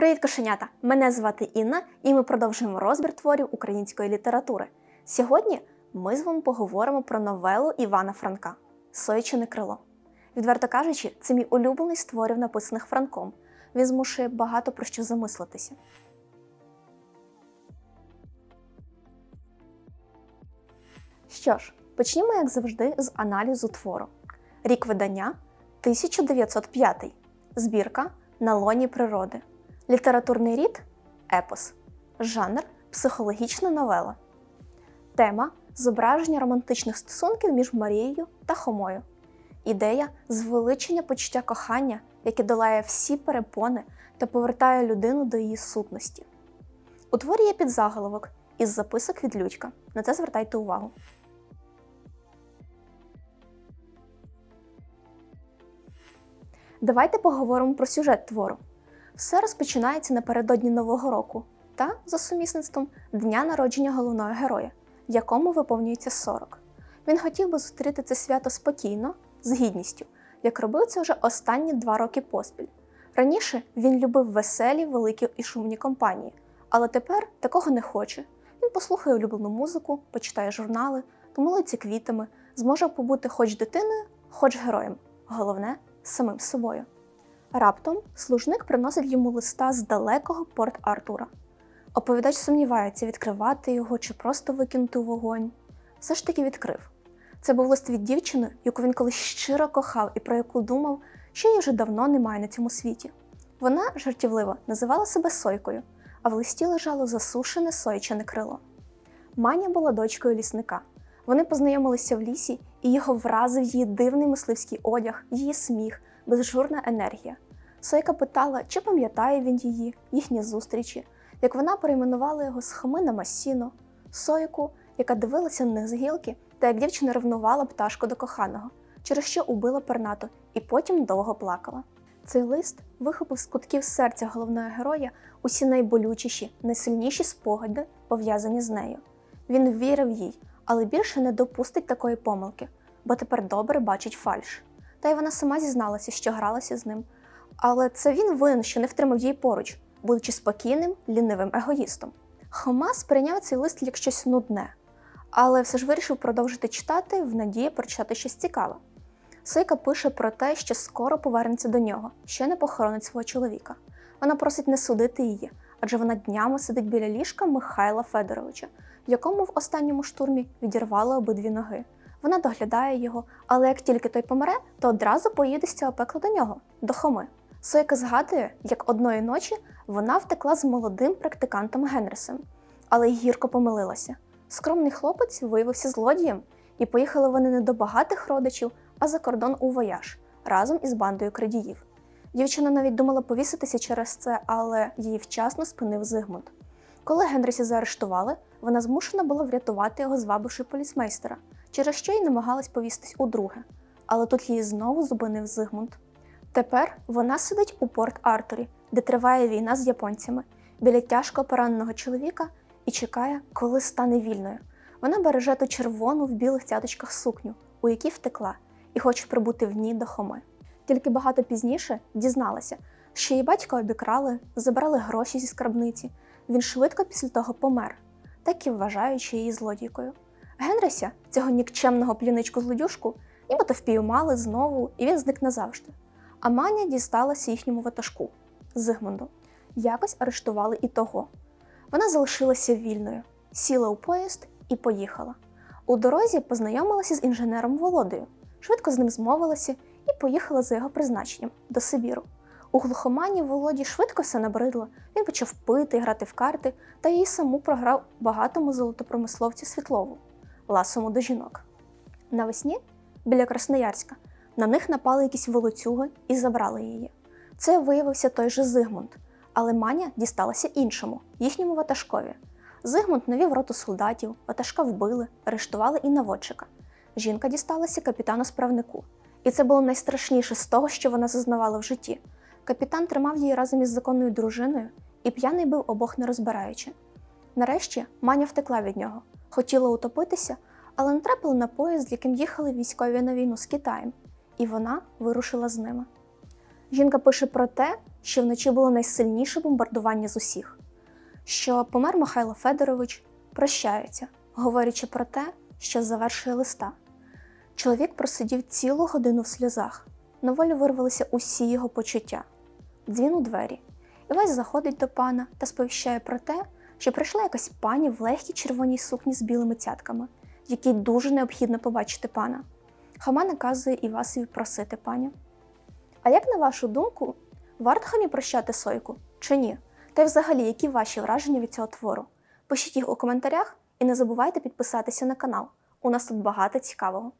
Привіт, кошенята! Мене звати Інна, і ми продовжуємо розбір творів української літератури. Сьогодні ми з вами поговоримо про новелу Івана Франка Соючене крило. Відверто кажучи, це мій улюблений з творів, написаних Франком. Він змушує багато про що замислитися. Що ж, почнімо, як завжди, з аналізу твору. Рік видання 1905. Збірка на лоні природи. Літературний рід епос. Жанр психологічна новела. Тема зображення романтичних стосунків між Марією та Хомою. Ідея звеличення почуття кохання, яке долає всі перепони та повертає людину до її сутності. У творі є підзаголовок із записок від Людька. На це звертайте увагу. Давайте поговоримо про сюжет твору. Все розпочинається напередодні Нового року та, за сумісництвом, дня народження головного героя, якому виповнюється 40. Він хотів би зустріти це свято спокійно, з гідністю, як робив це вже останні два роки поспіль. Раніше він любив веселі, великі і шумні компанії, але тепер такого не хоче. Він послухає улюблену музику, почитає журнали, помилиться квітами, зможе побути хоч дитиною, хоч героєм. Головне самим собою. Раптом служник приносить йому листа з далекого порт Артура. Оповідач сумнівається, відкривати його чи просто викинути у вогонь. Все ж таки відкрив. Це був лист від дівчини, яку він колись щиро кохав і про яку думав, що її вже давно немає на цьому світі. Вона жартівливо називала себе Сойкою, а в листі лежало засушене сойчане крило. Маня була дочкою лісника. Вони познайомилися в лісі, і його вразив її дивний мисливський одяг, її сміх, безжурна енергія. Сойка питала, чи пам'ятає він її, їхні зустрічі, як вона перейменувала його з хами на масіно, сойку, яка дивилася на них з гілки, та як дівчина ревнувала пташку до коханого, через що убила пернату і потім довго плакала. Цей лист вихопив з кутків серця головного героя усі найболючіші, найсильніші спогади, пов'язані з нею. Він вірив їй, але більше не допустить такої помилки, бо тепер добре бачить фальш. Та й вона сама зізналася, що гралася з ним. Але це він винен, що не втримав її поруч, будучи спокійним, лінивим егоїстом. Хома сприйняв цей лист як щось нудне, але все ж вирішив продовжити читати в надії прочитати щось цікаве. Сойка пише про те, що скоро повернеться до нього, ще не похоронить свого чоловіка. Вона просить не судити її, адже вона днями сидить біля ліжка Михайла Федоровича, якому в останньому штурмі відірвали обидві ноги. Вона доглядає його, але як тільки той помре, то одразу поїде з цього пекла до нього, до Хоми. Сойка згадує, як одної ночі вона втекла з молодим практикантом Генрісом, але й гірко помилилася. Скромний хлопець виявився злодієм, і поїхали вони не до багатих родичів, а за кордон у вояж разом із бандою крадіїв. Дівчина навіть думала повіситися через це, але її вчасно спинив Зигмунд. Коли Генрісі заарештували, вона змушена була врятувати його, звабивши поліцмейстера, через що й намагалась повістись удруге. Але тут її знову зупинив Зигмунд. Тепер вона сидить у Порт Артурі, де триває війна з японцями, біля тяжко пораненого чоловіка і чекає, коли стане вільною. Вона береже ту червону в білих цяточках сукню, у якій втекла, і хоче прибути в ній до Хоми. Тільки багато пізніше дізналася, що її батька обікрали, забрали гроші зі скарбниці. Він швидко після того помер, так і вважаючи її злодійкою. Генрися, цього нікчемного пліничку злодюшку, нібито впіймали знову, і він зник назавжди. А Маня дісталася їхньому ватажку Зигмунду. Якось арештували і того. Вона залишилася вільною, сіла у поїзд і поїхала. У дорозі познайомилася з інженером Володою, швидко з ним змовилася і поїхала за його призначенням до Сибіру. У глухомані Володі швидко все набридло. Він почав пити, грати в карти, та їй саму програв багатому золотопромисловцю Світлову, ласому до жінок. Навесні, біля Красноярська, на них напали якісь волоцюги і забрали її. Це виявився той же Зигмунд, але Маня дісталася іншому, їхньому ватажкові. Зигмунд навів роту солдатів, ватажка вбили, арештували і наводчика. Жінка дісталася капітану справнику. І це було найстрашніше з того, що вона зазнавала в житті. Капітан тримав її разом із законною дружиною, і п'яний бив обох не розбираючи. Нарешті Маня втекла від нього, хотіла утопитися, але натрапила на поїзд, яким їхали військові на війну з Китаєм, і вона вирушила з ними. Жінка пише про те, що вночі було найсильніше бомбардування з усіх, що помер Михайло Федорович, прощаються, говорячи про те, що завершує листа. Чоловік просидів цілу годину в сльозах. На волю вирвалися усі його почуття. Дзвін у двері. Івась заходить до пана та сповіщає про те, що прийшла якась пані в легкій червоній сукні з білими цятками, якій дуже необхідно побачити пана. Хома наказує Івасові просити пані. А як на вашу думку, варто хамі прощати сойку чи ні? Та й взагалі, які ваші враження від цього твору? Пишіть їх у коментарях і не забувайте підписатися на канал. У нас тут багато цікавого.